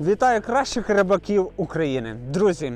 Вітаю кращих рибаків України. Друзі,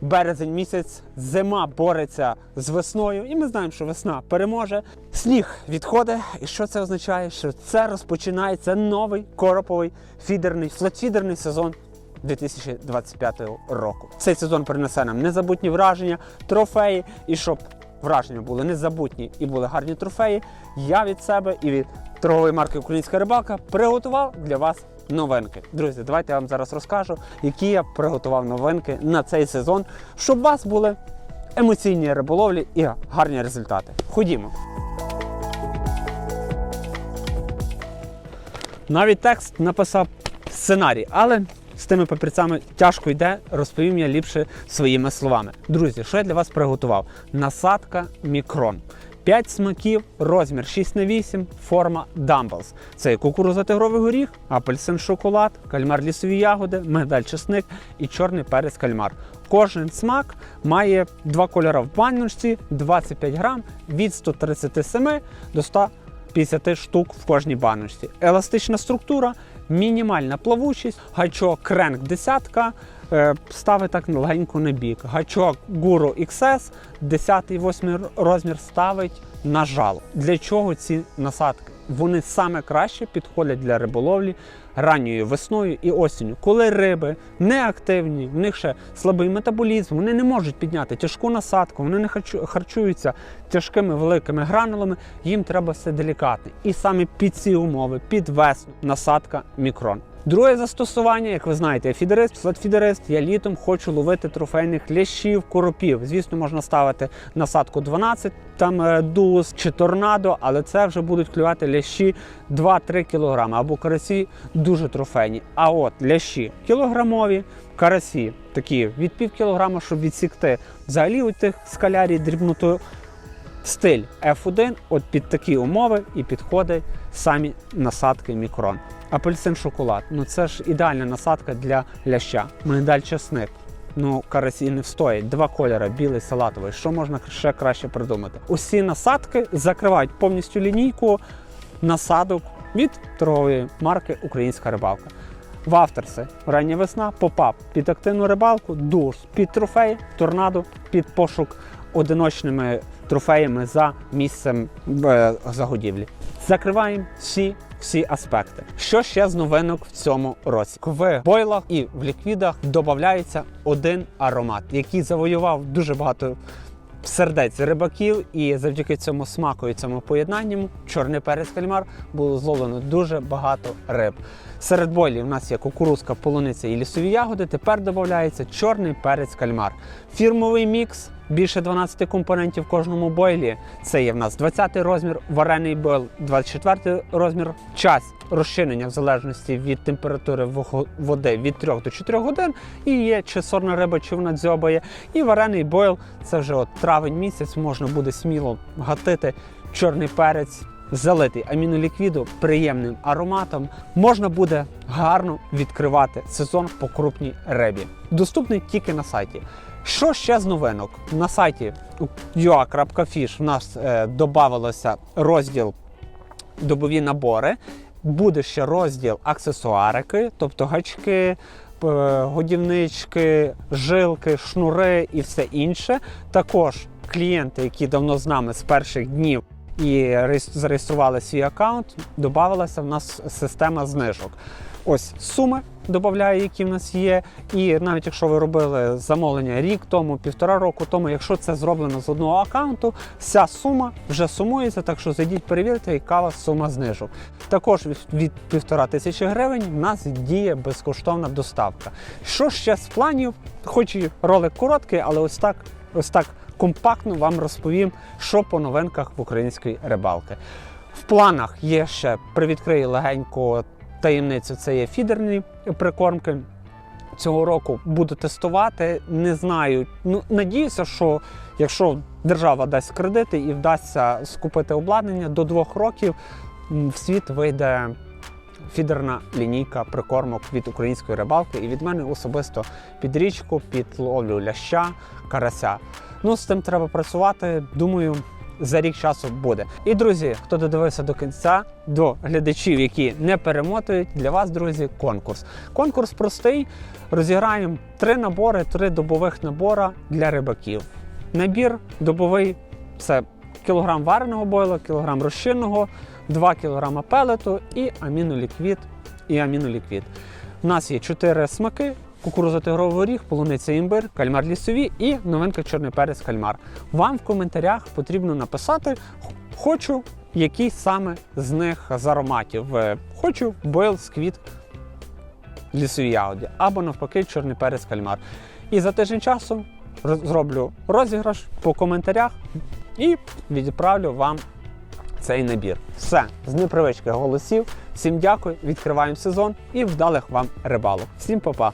березень місяць, зима бореться з весною, і ми знаємо, що весна переможе. Сніг відходить. І що це означає? Що це розпочинається новий короповий фідерний, флотфідерний сезон 2025 року. Цей сезон принесе нам незабутні враження, трофеї, і щоб враження були незабутні і були гарні трофеї, я від себе і від торгової марки Українська рибалка приготував для вас новинки. Друзі, давайте я вам зараз розкажу, які я приготував новинки на цей сезон, щоб у вас були емоційні риболовлі і гарні результати. Ходімо. Навіть текст написав сценарій, але з тими папірцями тяжко йде, розповім я ліпше своїми словами. Друзі, що я для вас приготував? Насадка мікрон. 5 смаків, розмір 6 на 8, форма Dumbles. Це кукуруза тигровий горіх, апельсин шоколад, кальмар лісові ягоди, медаль чесник і чорний перець кальмар. Кожен смак має два кольори в баночці, 25 грам від 137 до 100 50 штук в кожній баночці. Еластична структура, мінімальна плавучість, гачок кренк десятка. Стави Ставить так легенько на бік. Гачок Guru XS, 10-8 розмір ставить на жал. Для чого ці насадки? Вони саме краще підходять для риболовлі ранньою весною і осінню, коли риби неактивні, в них ще слабий метаболізм, вони не можуть підняти тяжку насадку, вони не харчу- харчуються тяжкими великими гранулами, їм треба все делікатне. І саме під ці умови, під весну, насадка мікрон. Друге застосування, як ви знаєте, я фідерист, флетфідерист, я літом хочу ловити трофейних лящів, коропів. Звісно, можна ставити насадку 12, там е, дус чи торнадо, але це вже будуть клювати лящі 2-3 кг або карасі дуже трофейні. А от лящі кілограмові, карасі такі від пів кілограма, щоб відсікти. Взагалі у тих скалярій дрібноту стиль F1 от під такі умови і підходить самі насадки мікрон. Апельсин шоколад. Ну це ж ідеальна насадка для ляща. Мигдаль чесник. Ну, карасі не встоять. Два кольори, білий, салатовий. Що можна ще краще придумати? Усі насадки закривають повністю лінійку насадок від торгової марки Українська рибалка. Вафтерси, рання весна, попап під активну рибалку, душ під трофей, торнадо під пошук одиночними трофеями за місцем е, загодівлі. Закриваємо всі. Всі аспекти. Що ще з новинок в цьому році? В бойлах і в ліквідах додається один аромат, який завоював дуже багато сердець рибаків, і завдяки цьому смаку і цьому поєднанню чорний перець кальмар було зловлено дуже багато риб. Серед бойлів у нас є кукурузка, полуниця і лісові ягоди. Тепер додається чорний перець кальмар. Фірмовий мікс. Більше 12 компонентів в кожному бойлі. Це є в нас 20 розмір, варений бойл, 24 розмір, час розчинення в залежності від температури води від 3 до 4 годин. І є чи сорна риба, чи вона дзьобає. І варений бойл це вже от травень місяць, можна буде сміло гатити чорний перець. Залитий аміноліквіду приємним ароматом можна буде гарно відкривати сезон по крупній рибі. Доступний тільки на сайті. Що ще з новинок? На сайті ua.fish в нас е, додавалося розділ добові набори. Буде ще розділ аксесуарики, тобто гачки, годівнички, жилки, шнури і все інше. Також клієнти, які давно з нами з перших днів і зареєстрували свій аккаунт, додавалася в нас система знижок. Ось суми додаю, які в нас є. І навіть якщо ви робили замовлення рік тому, півтора року тому, якщо це зроблено з одного аккаунту, вся сума вже сумується, так що зайдіть, перевірте, яка вас сума знижок. Також від, півтора тисячі гривень в нас діє безкоштовна доставка. Що ще з планів? Хоч і ролик короткий, але ось так, ось так компактно вам розповім, що по новинках в української рибалки. В планах є ще привідкрию легенько таємницю. Це є фідерні прикормки. Цього року буду тестувати. Не знаю. Ну надіюся, що якщо держава дасть кредити і вдасться скупити обладнання до двох років, в світ вийде фідерна лінійка прикормок від української рибалки і від мене особисто під річку, під ловлю ляща, карася. Ну, з тим треба працювати. Думаю, за рік часу буде. І друзі, хто додивився до кінця, до глядачів, які не перемотують, для вас, друзі, конкурс. Конкурс простий. Розіграємо три набори, три добових набора для рибаків. Набір добовий це кілограм вареного бойла, кілограм розчинного, 2 кілограма пелету і аміноліквід. І аміноліквід. У нас є чотири смаки: кукурузо-тигровий горіх, полуниця імбир, кальмар лісові і новинка чорний перець кальмар. Вам в коментарях потрібно написати, хочу який саме з них з ароматів. Е, Хочу бойл сквіт лісові ягоді або навпаки чорний перець кальмар. І за тиждень часу зроблю розіграш по коментарях і відправлю вам цей набір. Все, з непривички голосів. Всім дякую, відкриваємо сезон і вдалих вам рибалок. Всім па-па!